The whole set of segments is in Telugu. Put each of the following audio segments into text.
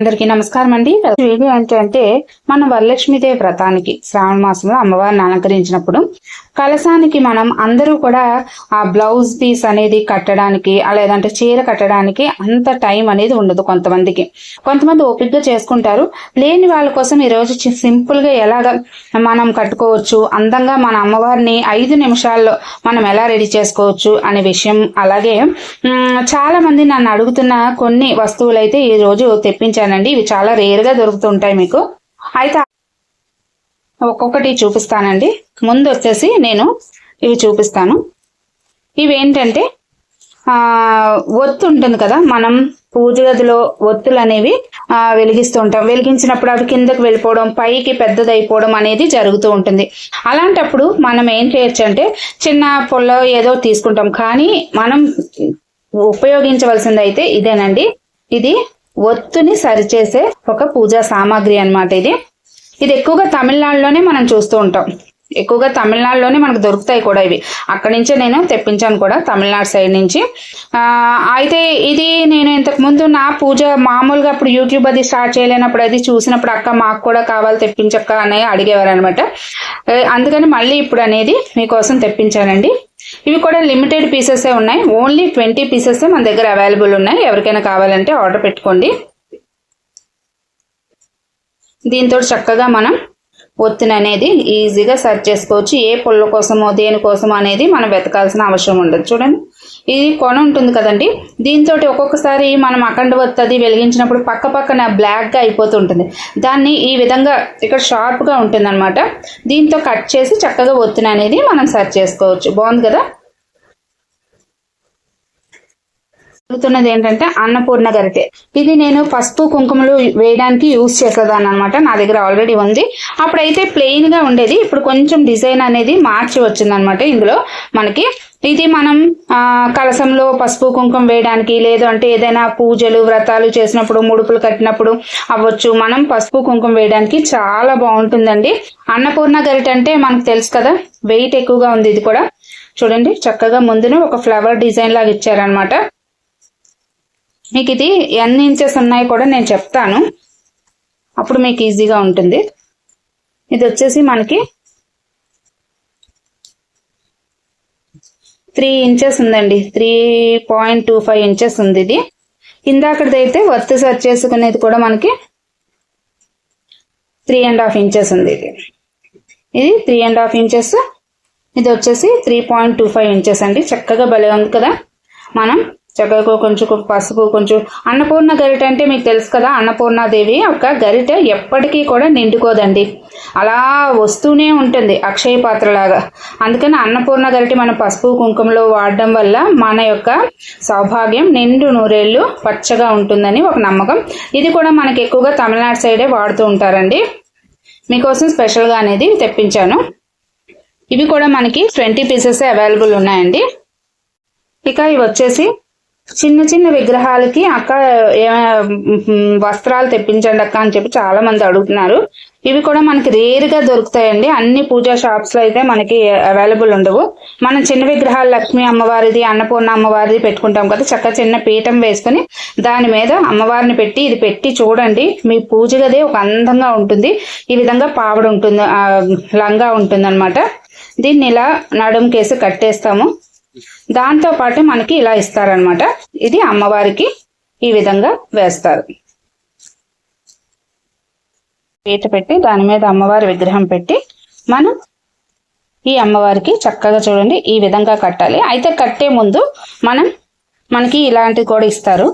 అందరికీ నమస్కారం అండి వీడియో ఏంటంటే మన వరలక్ష్మీదేవి వ్రతానికి శ్రావణ మాసంలో అమ్మవారిని అలంకరించినప్పుడు కలశానికి మనం అందరూ కూడా ఆ బ్లౌజ్ పీస్ అనేది కట్టడానికి లేదంటే చీర కట్టడానికి అంత టైం అనేది ఉండదు కొంతమందికి. కొంతమంది ఓపిక్గా చేసుకుంటారు. లేని వాళ్ళ కోసం ఈరోజు సింపుల్గా ఎలాగ మనం కట్టుకోవచ్చు అందంగా మన అమ్మవారిని ఐదు నిమిషాల్లో మనం ఎలా రెడీ చేసుకోవచ్చు అనే విషయం. అలాగే చాలా మంది నన్ను అడుగుతున్న కొన్ని వస్తువులు అయితే ఈ రోజు తెప్పించానండి. ఇవి చాలా రేర్గా దొరుకుతుంటాయి మీకు. అయితే ఒక్కొక్కటి చూపిస్తానండి. ముందు వచ్చేసి నేను ఇవి చూపిస్తాను. ఇవి ఏంటంటే ఒత్తు ఉంటుంది కదా మనం పూజ గదిలో ఒత్తులు అనేవి వెలిగిస్తూ ఉంటాం వెలిగించినప్పుడు అవి కిందకు వెళ్ళిపోవడం పైకి పెద్దదైపోవడం అనేది జరుగుతూ ఉంటుంది. అలాంటప్పుడు మనం ఏం చేయొచ్చు అంటే చిన్న పొల్ల ఏదో తీసుకుంటాం. కానీ మనం ఉపయోగించవలసింది అయితే ఇదేనండి. ఇది ఒత్తుని సరిచేసే ఒక పూజా సామాగ్రి అనమాట ఇది. ఇది ఎక్కువగా తమిళనాడులోనే మనం చూస్తూ ఉంటాం. ఎక్కువగా తమిళనాడులోనే మనకు దొరుకుతాయి కూడా ఇవి. అక్కడి నుంచే నేను తెప్పించాను కూడా తమిళనాడు సైడ్ నుంచి. అయితే ఇది నేను ఇంతకు ముందు నా పూజ మామూలుగా అప్పుడు యూట్యూబ్ అది స్టార్ట్ చేయలేనప్పుడు అది చూసినప్పుడు అక్క మాకు కూడా కావాలి తెప్పించక్క అని అడిగేవారు అనమాట అందుకని మళ్ళీ ఇప్పుడు అనేది మీకోసం తెప్పించానండి. ఇవి కూడా లిమిటెడ్ పీసెస్ ఉన్నాయి. ఓన్లీ ట్వంటీ పీసెస్ మన దగ్గర అవైలబుల్ ఉన్నాయి. ఎవరికైనా కావాలంటే ఆర్డర్ పెట్టుకోండి. దీంతో చక్కగా మనం ఒత్తిని అనేది ఈజీగా సెర్చ్ చేసుకోవచ్చు. ఏ పుల్ల కోసమో దేనికోసమో అనేది మనం వెతకాల్సిన అవసరం ఉండదు. చూడండి. ఇది కొన ఉంటుంది కదండి. దీంతో ఒక్కొక్కసారి మనం అఖండ వత్తది వెలిగించినప్పుడు పక్క పక్కన బ్లాక్గా అయిపోతుంటుంది దాన్ని ఈ విధంగా ఇక్కడ షార్ప్గా ఉంటుంది అనమాట దీంతో కట్ చేసి చక్కగా ఒత్తిని అనేది మనం సెర్చ్ చేసుకోవచ్చు. బాగుంది కదా? జరుగుతున్నది ఏంటంటే అన్నపూర్ణ గరిటె ఇది నేను పసుపు కుంకుమలు వేయడానికి యూజ్ చేసేదాన్ని అనమాట నా దగ్గర ఆల్రెడీ ఉంది. అప్పుడైతే ప్లెయిన్గా ఉండేది. ఇప్పుడు కొంచెం డిజైన్ అనేది మార్చి వచ్చిందనమాట ఇందులో మనకి. ఇది మనం కలసంలో పసుపు కుంకుమ వేయడానికి లేదు అంటే ఏదైనా పూజలు వ్రతాలు చేసినప్పుడు ముడుపులు కట్టినప్పుడు అవ్వచ్చు. మనం పసుపు కుంకుమ వేయడానికి చాలా బాగుంటుందండి. అన్నపూర్ణ గరిట అంటే మనకు తెలుసు కదా వెయిట్ ఎక్కువగా ఉంది ఇది కూడా. చూడండి చక్కగా ముందున ఒక ఫ్లవర్ డిజైన్ లాగా ఇచ్చారనమాట మీకు ఇది ఎన్ని ఇంచెస్ ఉన్నాయి కూడా నేను చెప్తాను. అప్పుడు మీకు ఈజీగా ఉంటుంది. ఇది వచ్చేసి మనకి త్రీ ఇంచెస్ ఉందండి. Three point two five inches ఉంది ఇది. ఇందాకదైతే వర్త్ సెట్ చేసుకునేది కూడా మనకి త్రీ అండ్ హాఫ్ ఇంచెస్ ఉంది ఇది. ఇది త్రీ అండ్ హాఫ్ ఇంచెస్ ఇది వచ్చేసి three point two five inches అండి. చక్కగా భలే ఉంది కదా. మనం చక్కగా కొంచెం పసుపు కొంచెం అన్నపూర్ణ గరిట అంటే మీకు తెలుసు కదా అన్నపూర్ణాదేవి ఒక గరిట ఎప్పటికీ కూడా నిండుకోదండి. అలా వస్తూనే ఉంటుంది అక్షయ పాత్రలాగా. అందుకని అన్నపూర్ణ గరిట మన పసుపు కుంకుమలో వాడడం వల్ల మన యొక్క సౌభాగ్యం నిండు నూరేళ్ళు పచ్చగా ఉంటుందని ఒక నమ్మకం. ఇది కూడా మనకి ఎక్కువగా తమిళనాడు సైడే వాడుతూ ఉంటారండి. మీకోసం స్పెషల్గా అనేది తెప్పించాను. ఇవి కూడా మనకి ట్వంటీ పీసెస్ అవైలబుల్ ఉన్నాయండి. ఇక ఇవి వచ్చేసి చిన్న చిన్న విగ్రహాలకి అక్క వస్త్రాలు తెప్పించండి అక్క అని చెప్పి చాలా మంది అడుగుతున్నారు. ఇవి కూడా మనకి రేర్గా దొరుకుతాయండి. అన్ని పూజా షాప్స్లో అయితే మనకి అవైలబుల్ ఉండవు. మనం చిన్న విగ్రహాలు లక్ష్మీ అమ్మవారిది అన్నపూర్ణ అమ్మవారిది పెట్టుకుంటాం కదా చక్క చిన్న పీఠం వేసుకుని దాని మీద అమ్మవారిని పెట్టి ఇది పెట్టి చూడండి మీ పూజ గదే ఒక అందంగా ఉంటుంది. ఈ విధంగా పావడ ఉంటుంది లంగా ఉంటుంది అనమాట దీన్ని ఇలా నడుము కట్టేస్తాము. దాంతో పాటు మనకి ఇలా ఇస్తారనమాట ఇది అమ్మవారికి ఈ విధంగా వేస్తారు. పీట పెట్టి దాని మీద అమ్మవారి విగ్రహం పెట్టి మనం ఈ అమ్మవారికి చక్కగా చూడండి ఈ విధంగా కట్టాలి. అయితే కట్టే ముందు మనం మనకి ఇలాంటివి కూడా ఇస్తారు.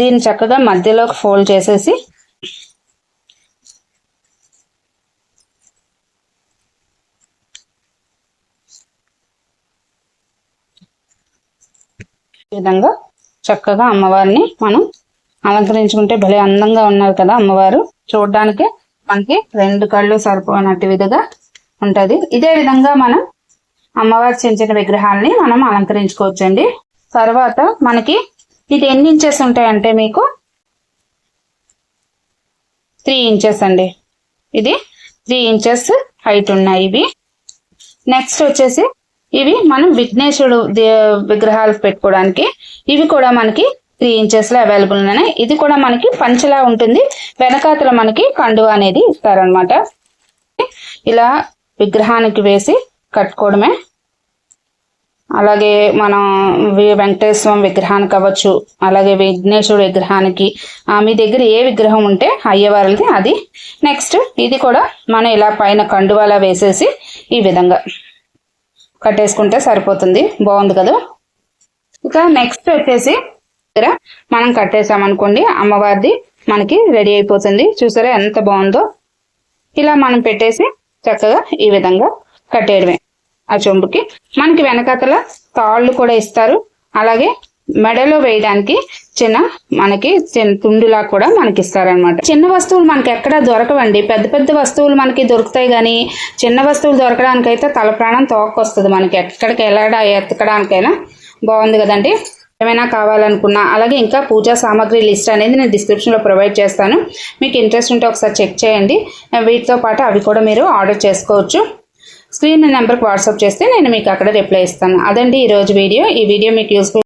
దీన్ని చక్కగా మధ్యలోకి ఫోల్డ్ చేసేసి విధంగా చక్కగా అమ్మవారిని మనం అలంకరించుకుంటే భలే అందంగా ఉన్నారు కదా అమ్మవారు. చూడడానికి మనకి రెండు కళ్ళు సరిపోయినట్టు విధంగా ఉంటుంది. ఇదే విధంగా మనం అమ్మవారి చించిన చిన్న విగ్రహాలని మనం అలంకరించుకోవచ్చండి. తర్వాత మనకి ఇది ఎన్ని ఇంచెస్ ఉంటాయంటే మీకు? త్రీ ఇంచెస్ అండి. ఇది త్రీ ఇంచెస్ హైట్ ఉన్నాయి ఇవి. నెక్స్ట్ వచ్చేసి ఇవి మనం విఘ్నేశ్వరుడు విగ్రహాలు పెట్టుకోవడానికి ఇవి కూడా మనకి త్రీ ఇంచెస్లో అవైలబుల్ ఉన్నాయి. ఇది కూడా మనకి పంచలా ఉంటుంది. వెనకాతల మనకి కండువ అనేది ఇస్తారనమాట ఇలా విగ్రహానికి వేసి కట్టుకోవడమే. అలాగే మనం వెంకటేశ్వర స్వామి విగ్రహానికి అవ్వచ్చు. అలాగే విఘ్నేశ్వరుడు విగ్రహానికి. ఆ, మీ దగ్గర ఏ విగ్రహం ఉంటే అయ్యవారిది అది. నెక్స్ట్ ఇది కూడా మనం ఇలా పైన కండువాలా వేసేసి ఈ విధంగా. కట్టేసుకుంటే సరిపోతుంది. బాగుంది కదా? ఇక నెక్స్ట్ వచ్చేసి దగ్గర మనం కట్టేసామనుకోండి అమ్మవారిది మనకి రెడీ అయిపోతుంది. చూసారా ఎంత బాగుందో? ఇలా మనం పెట్టేసి చక్కగా ఈ విధంగా కట్టేయడమే. ఆ చెంబుకి మనకి వెనకాతల తాళ్ళు కూడా ఇస్తారు. అలాగే మెడలో వేయడానికి చిన్న మనకి చిన్న తుండులా కూడా మనకి ఇస్తారనమాట చిన్న వస్తువులు మనకి ఎక్కడ దొరకవండి. పెద్ద పెద్ద వస్తువులు మనకి దొరుకుతాయి కానీ చిన్న వస్తువులు దొరకడానికైతే తల ప్రాణం తోకొస్తుంది మనకి. ఎక్కడికి వెళ్ళడా ఎత్తకడానికైనా బాగుంది కదండి. ఏమైనా కావాలనుకున్నా అలాగే ఇంకా పూజా సామాగ్రి లిస్ట్ అనేది నేను డిస్క్రిప్షన్లో ప్రొవైడ్ చేస్తాను. మీకు ఇంట్రెస్ట్ ఉంటే ఒకసారి చెక్ చేయండి. వీటితో పాటు అవి కూడా మీరు ఆర్డర్ చేసుకోవచ్చు. స్క్రీన్ నెంబర్కి వాట్సాప్ చేస్తే నేను మీకు అక్కడ రిప్లై ఇస్తాను. అదండి ఈరోజు వీడియో. ఈ వీడియో మీకు యూస్ఫుల్